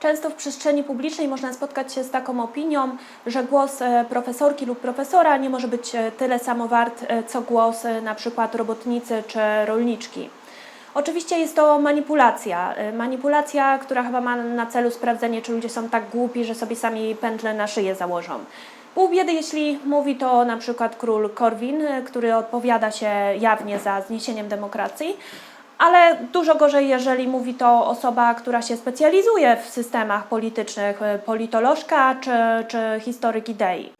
Często w przestrzeni publicznej można spotkać się z taką opinią, że głos e, profesorki lub profesora nie może być e, tyle samo wart, e, co głos na przykład robotnicy czy rolniczki. Oczywiście jest to manipulacja. Manipulacja, która chyba ma na celu sprawdzenie, czy ludzie są tak głupi, że sobie sami pętle na szyję założą. Pół biedy, jeśli mówi to na przykład król Korwin, który odpowiada się jawnie za zniesieniem demokracji, ale dużo gorzej, jeżeli mówi to osoba, która się specjalizuje w systemach politycznych, e, politolożka czy, czy historyk idei.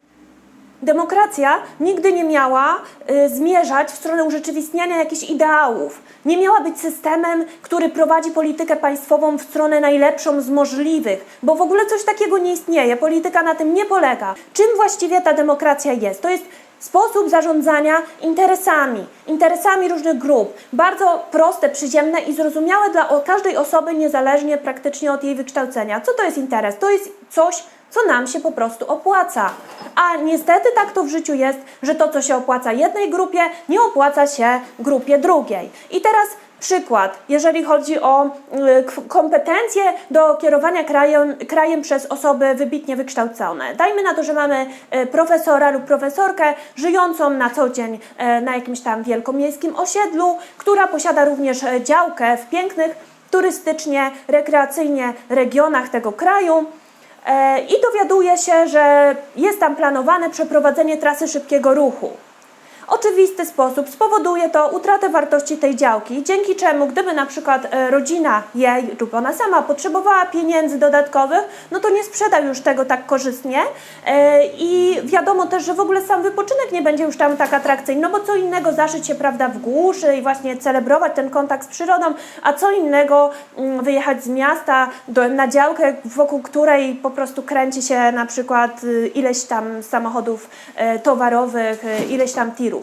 Demokracja nigdy nie miała y, zmierzać w stronę urzeczywistniania jakichś ideałów. Nie miała być systemem, który prowadzi politykę państwową w stronę najlepszą z możliwych, bo w ogóle coś takiego nie istnieje. Polityka na tym nie polega. Czym właściwie ta demokracja jest? To jest sposób zarządzania interesami, interesami różnych grup. Bardzo proste, przyziemne i zrozumiałe dla każdej osoby, niezależnie praktycznie od jej wykształcenia. Co to jest interes? To jest coś, co nam się po prostu opłaca. A niestety tak to w życiu jest, że to, co się opłaca jednej grupie, nie opłaca się grupie drugiej. I teraz przykład, jeżeli chodzi o y, kompetencje do kierowania krajem, krajem przez osoby wybitnie wykształcone. Dajmy na to, że mamy y, profesora lub profesorkę żyjącą na co dzień y, na jakimś tam wielkomiejskim osiedlu, która posiada również działkę w pięknych turystycznie, rekreacyjnie regionach tego kraju. E, i dowiaduje się, że jest tam planowane przeprowadzenie trasy szybkiego ruchu. Oczywisty sposób spowoduje to utratę wartości tej działki, dzięki czemu gdyby na przykład e, rodzina jej lub ona sama potrzebowała pieniędzy dodatkowych, no to nie sprzeda już tego tak korzystnie E, i wiadomo też, że w ogóle sam wypoczynek nie będzie już tam tak atrakcyjny, no bo co innego zaszyć się prawda w głuszy i właśnie celebrować ten kontakt z przyrodą, a co innego mm, wyjechać z miasta do, na działkę, wokół której po prostu kręci się na przykład y, ileś tam samochodów e, towarowych, e, ileś tam tirów.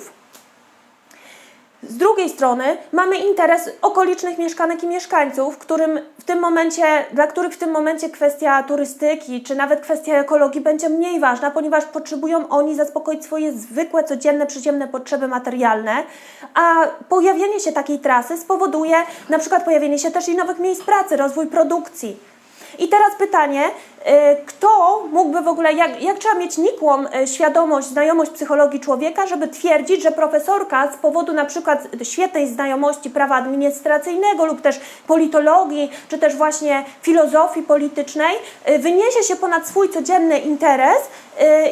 Z drugiej strony mamy interes okolicznych mieszkanek i mieszkańców, którym w tym momencie, dla których w tym momencie kwestia turystyki czy nawet kwestia ekologii będzie mniej ważna, ponieważ potrzebują oni zaspokoić swoje zwykłe, codzienne, przyziemne potrzeby materialne, a pojawienie się takiej trasy spowoduje na przykład pojawienie się też i nowych miejsc pracy, rozwój produkcji. I teraz pytanie, y, kto mógłby w ogóle, jak, jak trzeba mieć nikłą y, świadomość, znajomość psychologii człowieka, żeby twierdzić, że profesorka z powodu na przykład świetnej znajomości prawa administracyjnego lub też politologii, czy też właśnie filozofii politycznej, y, wyniesie się ponad swój codzienny interes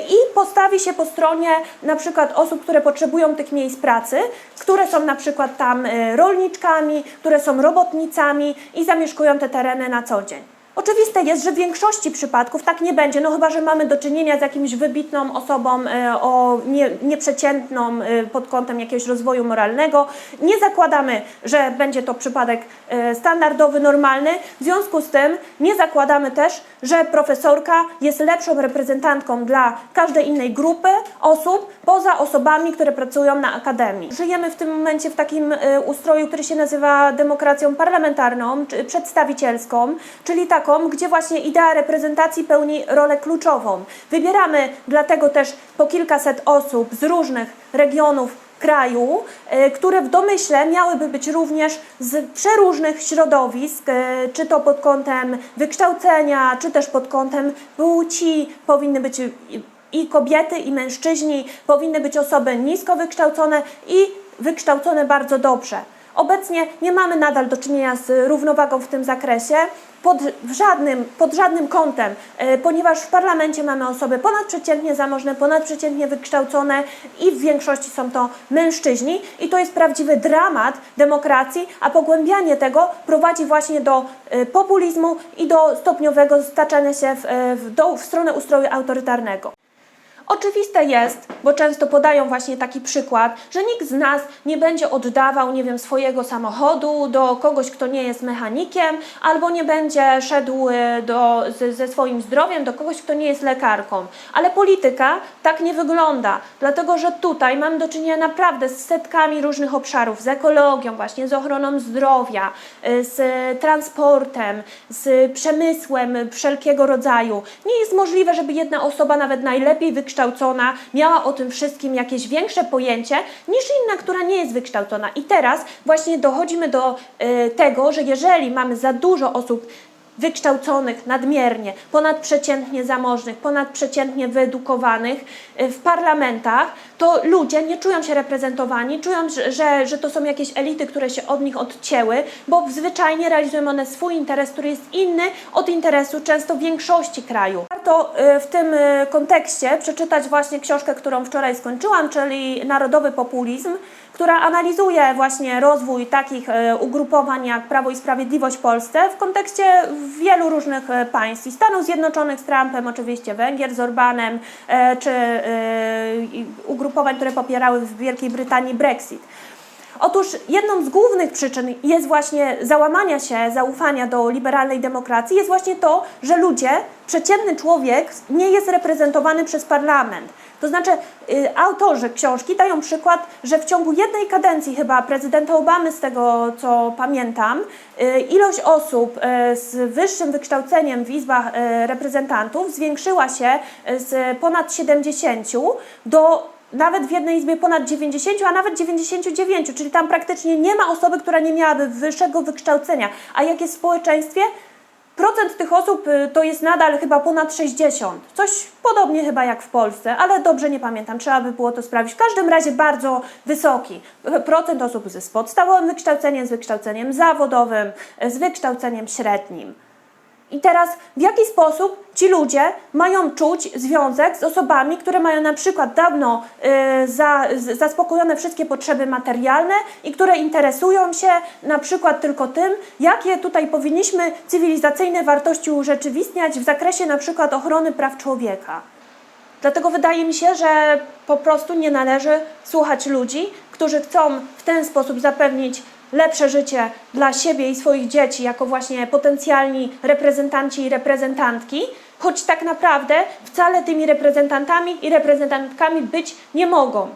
i postawi się po stronie na przykład osób, które potrzebują tych miejsc pracy, które są na przykład tam rolniczkami, które są robotnicami i zamieszkują te tereny na co dzień. Oczywiste jest, że w większości przypadków tak nie będzie, no chyba, że mamy do czynienia z jakimś wybitną osobą e, o nie, nieprzeciętną e, pod kątem jakiegoś rozwoju moralnego. Nie zakładamy, że będzie to przypadek e, standardowy, normalny. W związku z tym nie zakładamy też, że profesorka jest lepszą reprezentantką dla każdej innej grupy osób, poza osobami, które pracują na akademii. Żyjemy w tym momencie w takim ustroju, który się nazywa demokracją parlamentarną, czy przedstawicielską, czyli taką, gdzie właśnie idea reprezentacji pełni rolę kluczową. Wybieramy dlatego też po kilkaset osób z różnych regionów kraju, e, które w domyśle miałyby być również z przeróżnych środowisk, e, czy to pod kątem wykształcenia, czy też pod kątem płci, powinny być i- kobiety, i mężczyźni, powinny być osoby nisko wykształcone i wykształcone bardzo dobrze. Obecnie nie mamy nadal do czynienia z równowagą w tym zakresie pod żadnym, pod żadnym kątem, e, ponieważ w parlamencie mamy osoby ponadprzeciętnie zamożne, ponadprzeciętnie wykształcone i w większości są to mężczyźni i to jest prawdziwy dramat demokracji, a pogłębianie tego prowadzi właśnie do e, populizmu i do stopniowego staczania się w, e, w, do, w stronę ustroju autorytarnego. Oczywiste jest, bo często podają właśnie taki przykład, że nikt z nas nie będzie oddawał, nie wiem, swojego samochodu do kogoś, kto nie jest mechanikiem, albo nie będzie szedł e, do, ze, ze swoim zdrowiem do kogoś, kto nie jest lekarką. Ale polityka tak nie wygląda, dlatego że tutaj mamy do czynienia naprawdę z setkami różnych obszarów, z ekologią, właśnie z ochroną zdrowia, e, z transportem, z przemysłem wszelkiego rodzaju. Nie jest możliwe, żeby jedna osoba, nawet najlepiej wykształcona, miała o tym wszystkim jakieś większe pojęcie niż inna, która nie jest wykształcona. I teraz właśnie dochodzimy do e, tego, że jeżeli mamy za dużo osób wykształconych nadmiernie, ponadprzeciętnie zamożnych, ponadprzeciętnie wyedukowanych y, w parlamentach, to ludzie nie czują się reprezentowani, czują, że, że to są jakieś elity, które się od nich odcięły, bo zwyczajnie realizują one swój interes, który jest inny od interesu często większości kraju. Warto y, w tym y, kontekście przeczytać właśnie książkę, którą wczoraj skończyłam, czyli Narodowy Populizm, która analizuje właśnie rozwój takich e, ugrupowań jak Prawo i Sprawiedliwość w Polsce w kontekście wielu różnych państw i Stanów Zjednoczonych z Trumpem, oczywiście Węgier z Orbanem, czy ugrupowań, które popierały w Wielkiej Brytanii Brexit. Otóż jedną z głównych przyczyn jest właśnie załamania się zaufania do liberalnej demokracji, jest właśnie to, że ludzie, przeciętny człowiek nie jest reprezentowany przez parlament. To znaczy, y, autorzy książki dają przykład, że w ciągu jednej kadencji chyba prezydenta Obamy, z tego co pamiętam, y, ilość osób y, z wyższym wykształceniem w izbach reprezentantów zwiększyła się z ponad 70 do nawet w jednej izbie ponad 90, a nawet 99, czyli tam praktycznie nie ma osoby, która nie miałaby wyższego wykształcenia. A jak jest w społeczeństwie? Procent tych osób y, to jest nadal chyba ponad 60. Coś podobnie chyba jak w Polsce, ale dobrze nie pamiętam, trzeba by było to sprawdzić. W każdym razie bardzo wysoki procent osób z podstawowym wykształceniem, z wykształceniem zawodowym, z wykształceniem średnim. I teraz w jaki sposób ci ludzie mają czuć związek z osobami, które mają na przykład dawno y, za, z, zaspokojone wszystkie potrzeby materialne i które interesują się na przykład tylko tym, jakie tutaj powinniśmy cywilizacyjne wartości urzeczywistniać w zakresie na przykład ochrony praw człowieka. Dlatego wydaje mi się, że po prostu nie należy słuchać ludzi, którzy chcą w ten sposób zapewnić lepsze życie dla siebie i swoich dzieci, jako właśnie potencjalni reprezentanci i reprezentantki, choć tak naprawdę wcale tymi reprezentantami i reprezentantkami być nie mogą.